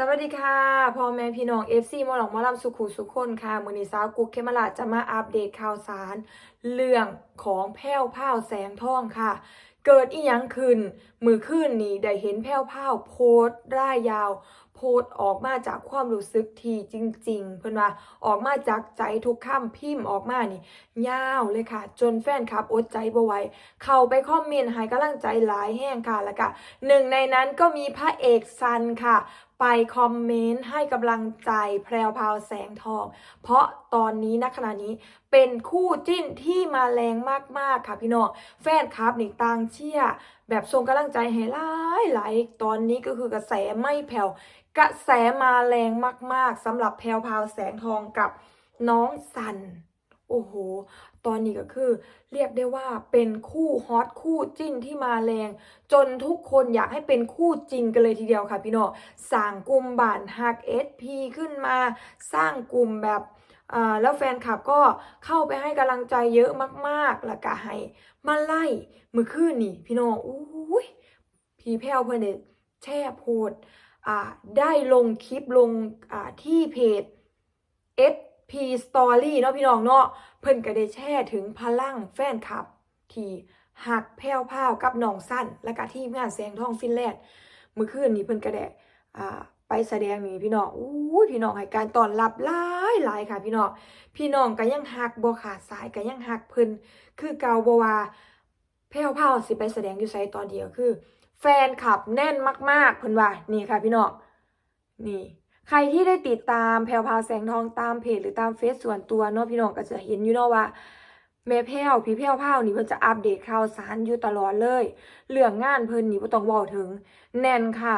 สวัสดีค่ะพ่อแม่พี่น้อง FC หมอหลองมอลำสุขุสุขคนค่ะมือนีสาวกุ๊กเคมราจะมาอัปเดตข่าวสาร เรื่องของแพ้วพ้าวแสงทองค่ะ เกิดอีหยังขึ้น มือขึ้นนี้ได้เห็นแพ้วพ้าวโพสร่ายยาว โพสออกมาจากความรู้สึกที่จริง ๆ เพิ่อนว่าออกมาจากใจทุกคำพิมพ์ออกมานี่ยาวเลยค่ะ จนแฟนคลับอดใจบ่ไหวเข้าไปคอมเมนต์ให้กำลังใจหลายแห้งค่ะแล้วก็หนึ่งในนั้นก็มีพระเอกซันค่ะ ไปคอมเมนต์ให้กำลังใจแพรวพาวแสงทอง เพราะตอนนี้ณขณะนี้เป็นคู่จิ้นที่มาแรงมาก ๆ ค่ะพี่น้องแฟนคลับนี่ต่างเชียร์แบบส่งกำลังใจให้หลายหลายตอนนี้ก็คือกระแสไม่แผ่วกระแสมาแรงมาก ๆสำหรับแพรวพาวแสงทองกับน้องสัน โอ้โห ตอนนี้ก็คือ เรียกได้ว่าเป็นคู่ฮอตคู่จิ้นที่มาแรง จนทุกคนอยากให้เป็นคู่จริงกันเลยทีเดียวค่ะพี่น้องสร้างกลุ่มบานฮักเอสพีขึ้นมาสร้างกลุ่มแบบแล้วแฟนคลับก็เข้าไปให้กำลังใจเยอะมากๆ แล้วก็ให้มาไล่มือคืนนี่ พี่น้องอุ้ยพี่แพ้วเพื่อนเนี่ยแช่โพสต์อ่าได้ลงคลิปลงที่เพจ SP Story เนาะพี่น้องเนาะเพิ่นก็ได้แช่ถึงพลังแฟนคลับ ที่หักแพ้วพาวกับน้องสั้น และก็ทีมงานแสงทองฟินแลนด์เมื่อคืนนี้เพิ่นก็ได้อ่าไปแสดงนี่พี่น้องอู้พี่น้องให้การต้อนรับหลายหลายค่ะ พี่น้อง พี่น้องก็ยังหักบ่ขาดสายก็ยังหักเพิ่นคือเก่าบ่ว่าแพ้วพาวสิไปแสดงอยู่ไสตอนเดียวคือ แฟนคลับแน่นมากๆเพิ่นว่านี่ค่ะ พี่น้องนี่ ใครที่ได้ติดตามแพรวพาวแสงทองตามเพจหรือตามเฟซส่วนตัวเนาะพี่น้องก็จะเห็นอยู่เนาะว่าแม่แพ้วพี่แพ้วพาวนี่เพิ่นจะอัปเดตข่าวสารอยู่ตลอดเลย เรื่องงานเพิ่นนี่บ่ต้องเว้าถึง แน่นค่ะ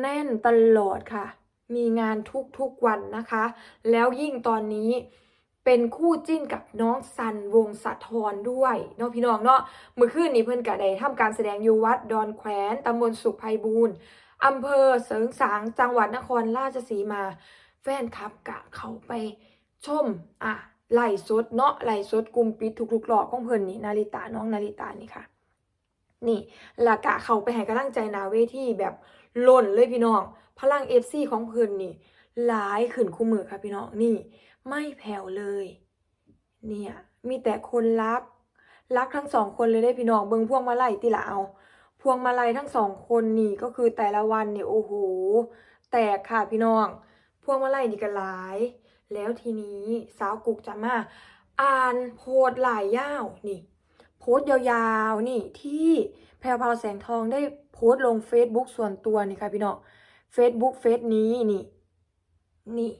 แน่นตลอดค่ะ มีงานทุกๆวันนะคะ แล้วยิ่งตอนนี้เป็นคู่จิ้นกับน้องซันวงสะทรด้วยเนาะพี่น้องเนาะเมื่อคืนนี้เพิ่นก็ได้ทำการแสดงอยู่วัดดอนแขวนตำบลสุขไพบูรณ์ อำเภอเสริงสางจังหวัดนครราชสีมา แฟนคลับกะเขาไปชมอะไหล่สดเนาะไหลสดกลุ่มปิดทุกๆรอบของเพิ่นนี่นาริตาน้องนาริตานี่ค่ะ นี่ละกะเขาไปให้กำลังใจนาเวที่แบบล้นเลยพี่น้อง พลังเอฟซีของเพิ่นนี่หลายขึ้นคู่มือค่ะพี่น้องนี่ ไม่แผ่วเลย เนี่ยมีแต่คนรัก รักทั้งสองคนเลยได้พี่น้องเบิงพวงมาไลัยติละเอา พวงมาลัยทั้งสองคนนี่ก็คือแต่ละวันเนี่ยโอ้โหแตกค่ะพี่น้อง พวงมาลัยนี่ก็หลาย แล้วทีนี้สาวกุกจะมาอ่านโพสหลายยาวนี่ โพสยาวๆนี่ที่แพรวพราวแสงทองได้โพสลง Facebook ส่วนตัวนี่ค่ะพี่น้อง Facebook เฟซนี้นี่นี่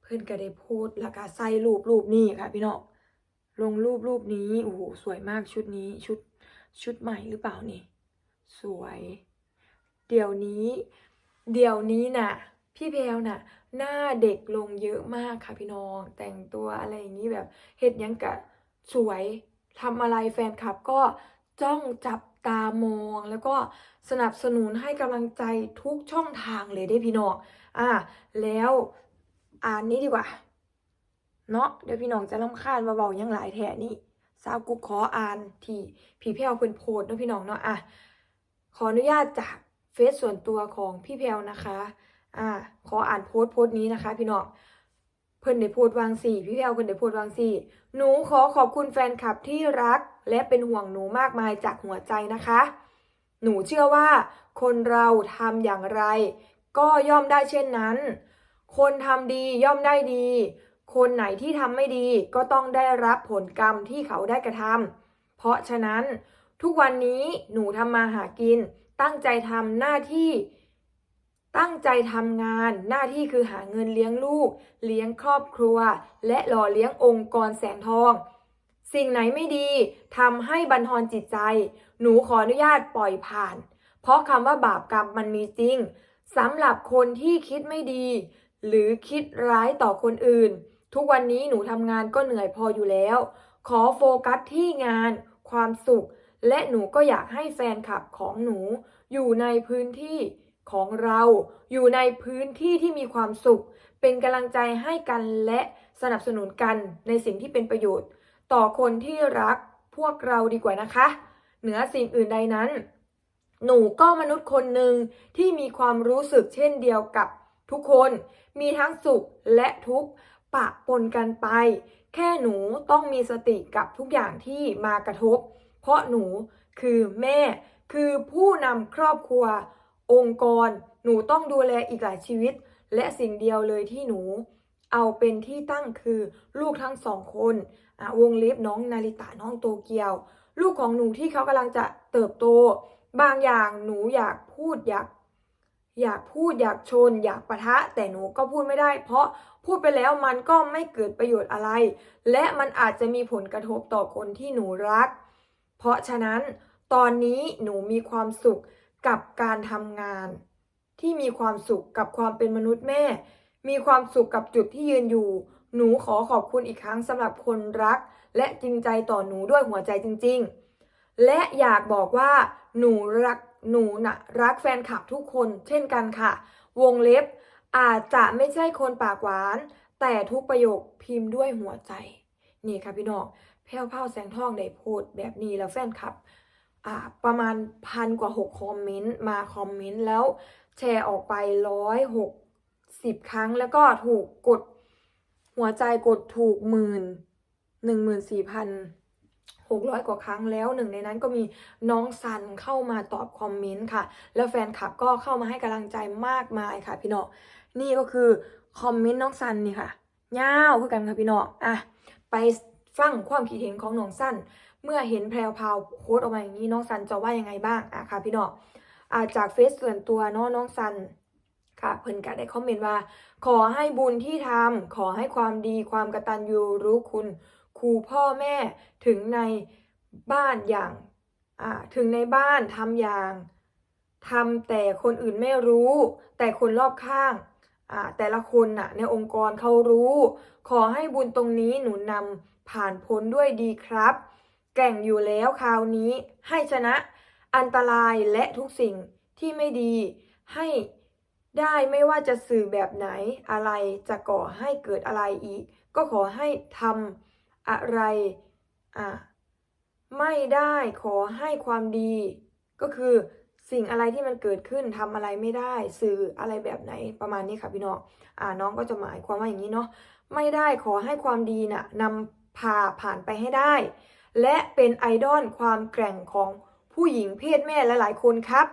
เพื่อนก็ได้โพสแล้วก็ใส่รูปรูปนี้ค่ะพี่น้องลงรูปรูปนี้โอ้โหสวยมากชุดนี้ชุด ชุดใหม่หรือเปล่านี่ สวย เดี๋ยวนี้ เดี๋ยวนี้น่ะ พี่เพลวน่ะ หน้าเด็กลงเยอะมากค่ะพี่น้อง แต่งตัวอะไรอย่างนี้แบบเฮ็ดยังกะสวยทำอะไรแฟนคลับก็จ้องจับตามองแล้วก็สนับสนุนให้กำลังใจทุกช่องทางเลยได้พี่น้องอะแล้วอ่านนี้ดีกว่า เนาะเดี๋ยวพี่น้องจะรำคาญมาเบาๆยังหลายแท่นี่ สาวกุ๊กขออ่านที่พี่แพรวเพิ่นโพสต์เนาะพี่น้องเนาะอะขออนุญาตจากเฟซส่วนตัวของพี่แพรวนะคะ อ่า ขออ่านโพสต์โพสต์นี้นะคะ พี่น้องเพิ่นได้โพสต์วางสี่ พี่แพรวเพิ่นได้โพสต์วางสี่ หนูขอขอบคุณแฟนคลับที่รัก และเป็นห่วงหนูมากมายจากหัวใจนะคะ หนูเชื่อว่า คนเราทำอย่างไร ก็ย่อมได้เช่นนั้น คนทำดีย่อมได้ดี คนไหนที่ทำไม่ดีก็ต้องได้รับผลกรรมที่เขาได้กระทำเพราะฉะนั้นทุกวันนี้หนูทำมาหากิน ตั้งใจทำหน้าที่ ตั้งใจทำงานหน้าที่คือหาเงินเลี้ยงลูก เลี้ยงครอบครัว และหล่อเลี้ยงองค์กรแสงทอง สิ่งไหนไม่ดีทำให้บันทอนจิตใจ หนูขออนุญาตปล่อยผ่าน เพราะคำว่าบาปกรรมมันมีจริงสำหรับคนที่คิดไม่ดี หรือคิดร้ายต่อคนอื่น ทุกวันนี้หนูทำงานก็เหนื่อยพออยู่แล้ว ขอโฟกัสที่งาน ความสุข และหนูก็อยากให้แฟนคลับของหนู อยู่ในพื้นที่ของเรา อยู่ในพื้นที่ที่มีความสุข เป็นกำลังใจให้กันและสนับสนุนกันในสิ่งที่เป็นประโยชน์ ต่อคนที่รักพวกเราดีกว่านะคะ เหนือสิ่งอื่นใดนั้น หนูก็มนุษย์คนหนึ่งที่มีความรู้สึกเช่นเดียวกับทุกคน มีทั้งสุขและทุกข์ ปะปนกันไป แค่หนูต้องมีสติกับทุกอย่างที่มากระทบ เพราะหนูคือแม่ คือผู้นำครอบครัว องค์กร หนูต้องดูแลอีกหลายชีวิต และสิ่งเดียวเลยที่หนู เอาเป็นที่ตั้งคือลูกทั้งสองคนอะวงเล็บน้องนาริตะน้องโตเกียว ลูกของหนูที่เขากำลังจะเติบโต บางอย่างหนูอยากพูดอยาก อยากพูดอยากชน อยากปะทะ แต่หนูก็พูดไม่ได้ เพราะพูดไปแล้วมันก็ไม่เกิดประโยชน์อะไร และมันอาจจะมีผลกระทบต่อคนที่หนูรัก เพราะฉะนั้นตอนนี้หนูมีความสุขกับการทำงาน ที่มีความสุขกับความเป็นมนุษย์แม่ มีความสุขกับจุดที่ยืนอยู่ หนูขอขอบคุณอีกครั้งสำหรับคนรัก และจริงใจต่อหนูด้วยหัวใจจริง ๆ และอยากบอกว่าหนูรัก หนูนะรักแฟนคลับทุกคนเช่นกันค่ะ วงเล็บอาจจะไม่ใช่คนปากหวาน แต่ทุกประโยคพิมพ์ด้วยหัวใจ นี่ค่ะพี่น้องแพ้วเผาแสงทองได้พสต์แบบนี้แล้วแฟนคลับประมาณพันกว่าหกคอมเมนต์มาคอมเมนต์แล้วแชร์ออกไปร้อยหกสิบครั้งแล้วก็ถูกกดหัวใจกดถูกหมื่นหนึ่งหมื่นสี่พัน หกร้อยกว่าครั้งแล้วหนึ่งในนั้นก็มีน้องซันเข้ามาตอบคอมเมนต์ค่ะ แล้วแฟนคลับก็เข้ามาให้กำลังใจมากมายค่ะพี่น้องนี่ก็คือคอมเมนต์น้องซันนี่ค่ะยาวคือกันค่ะพี่น้องอะไปฟังความคิดเห็นของน้องซันเมื่อเห็นแพรวพาวโพสต์ออกมาอย่างนี้น้องซันจะว่ายังไงบ้างอะค่ะพี่น้องอาจากเฟซส่วนตัวเนาะน้องซันค่ะเพิ่นก็ได้คอมเมนต์ว่า ขอให้บุญที่ทำขอให้ความดีความกระตัญญูรู้คุณ ครูพ่อแม่ถึงในบ้านอย่างถึงในบ้านทำอย่างทำแต่คนอื่นไม่รู้ แต่คนรอบข้างแต่ละคนน่ะในองค์กรเขารู้ ขอให้บุญตรงนี้หนูนำผ่านพ้นด้วยดีครับ แก่งอยู่แล้วคราวนี้ให้ชนะอันตรายและทุกสิ่งที่ไม่ดีให้ได้ไม่ว่าจะสื่อแบบไหนอะไรจะก่อให้เกิดอะไรอีก ก็ขอให้ทำ อะไรอะไม่ได้ขอให้ความดี ก็คือสิ่งอะไรที่มันเกิดขึ้นทำอะไรไม่ได้ สื่ออะไรแบบไหนประมาณนี้ค่ะพี่น้องอ่าน้องก็จะหมายความว่าอย่างนี้เนาะไม่ได้ขอให้ความดีน่ะนำพาผ่านไปให้ได้ และเป็นไอดอลความแกร่งของผู้หญิงเพศแม่หลายๆคนครับ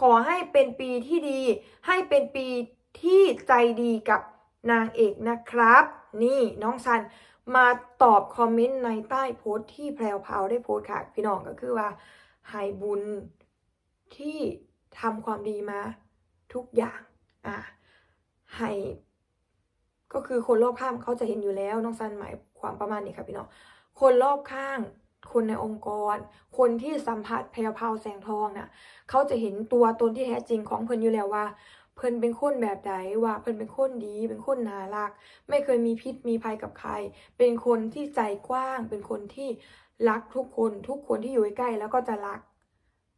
ขอให้เป็นปีที่ดี ให้เป็นปีที่ใจดีกับนางเอกนะครับ นี่น้องซัน มาตอบคอมเมนต์ในใต้โพสต์ที่แพรวพาวได้โพสต์ค่ะ พี่น้องก็คือว่าให้บุญที่ทำความดีมาทุกอย่างอะให้ก็คือคนรอบข้างเขาจะเห็นอยู่แล้วน้องซันหมายความประมาณนี้ค่ะพี่น้องคนรอบข้างคนในองค์กร คนที่สัมผัสแพรวพาวแสงทองน่ะเขาจะเห็นตัวตนที่แท้จริงของเพิ่นอยู่แล้วว่า เพิ่นเป็นคนแบบใดว่าเพิ่นเป็นคนดี เป็นคนน่ารัก ไม่เคยมีพิษมีภัยกับใคร เป็นคนที่ใจกว้าง เป็นคนที่รักทุกคน ทุกคนที่อยู่ใกล้แล้วก็จะรัก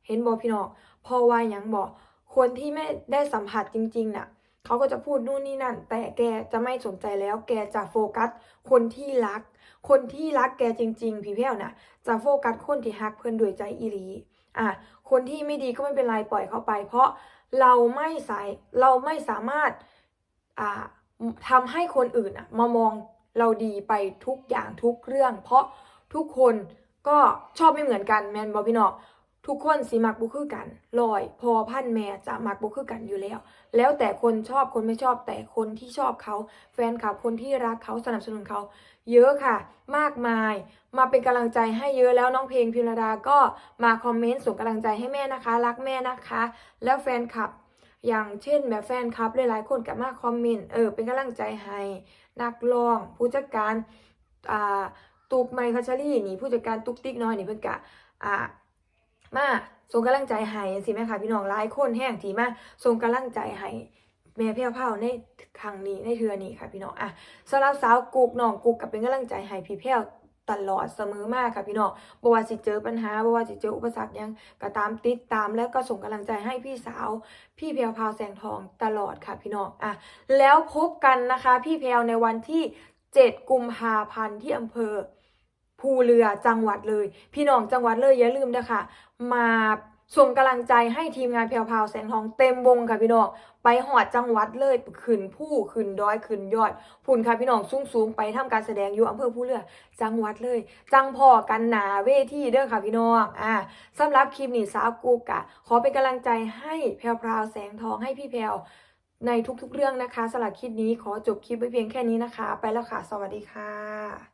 เห็นบอกพี่น้องพอว่าหยังบอกคนที่ไม่ได้สัมผัสจริงๆน่ะเขาก็จะพูดนู่นนี่นั่น แต่แกจะไม่สนใจแล้ว แกจะโฟกัส คนที่รัก คนที่รักแกจริง ๆ พี่แพ้วน่ะ จะโฟกัสคนที่ฮักเพิ่อนด้วยใจอีหลีอะคนที่ไม่ดีก็ไม่เป็นไรปล่อยเขาไป เพราะ เราไม่สายเราไม่สามารถาทำให้คนอื่นมามองเราดีไปทุกอย่างทุกเรื่อง เพราะทุกคนก็ชอบไม่เหมือนกันแมนบอพี่น้อง ทุกคนสิมักบุคือกันลอย พอพันแม่จะมักบุคือกันอยู่แล้ว แล้วแต่คนชอบคนไม่ชอบแต่คนที่ชอบเขาแฟนคลับคนที่รักเขาสนับสนุนเขา เยอะค่ะ มากมาย มาเป็นกำลังใจให้เยอะแล้วน้องเพลงพิมรดาก็มาคอมเมนต์ส่งกำลังใจให้แม่นะคะ รักแม่นะคะ แล้วแฟนคลับ อย่างเช่นแบบแฟนคลับหลายๆคนก็มาคอมเมนต์เออเป็นกำลังใจให้นักร้องผู้จัดการอ่าตุกไมค์คัชรี่นี่ผู้จัดการตุกติ๊กน้อยนี่เพิ่อนกะอ่า มาส่งกำลังใจให้สิแม่ค่ะพี่น้องหลายคนแห้งที่มาส่งกำลังใจให้แม่เพียวเผาในครั้งนี้ในเทือนี้ค่ะพี่น้องอะสำหรับสาวกุกน้องกุกก็เป็นกำลังใจให้พี่เพียวตลอดเสมอมากค่ะพี่น้องบ่ว่าสิเจอปัญหาบ่ว่าสิเจออุปสรรคยังก็ตามติดตามแล้วก็ส่งกำลังใจให้พี่สาว พี่แพรวพราวแสงทองตลอดค่ะพี่น้องอะแล้วพบกันนะคะ พี่แพรวในวันที่ 7 กุมภาพันธ์ที่อำเภอ ภูเรือจังหวัดเลย พี่น้องจังหวัดเลยอย่าลืมนะคะมาส่งกำลังใจให้ทีมงานแพรวพราวแสงทองเต็มวงค่ะพี่น้องไปหอดจังหวัดเลยขึ้นผู้ขึ้นดอยขึ้นยอดพุ่นค่ะพี่น้องสูงสูงๆไปทำการแสดงอยู่อำเภอผู้เลือ จังหวัดเลย จังพอกันหนาเวทีเด้อค่ะพี่น้องอ่าสำหรับคลิปนี้สาวกูกะ ขอเป็นกำลังใจให้แพรวพราวแสงทองให้พี่แพรวในทุกๆเรื่องนะคะสำหรับคลิปนี้ขอจบคลิปไว้เพียงแค่นี้นะคะ ไปแล้วค่ะ สวัสดีค่ะ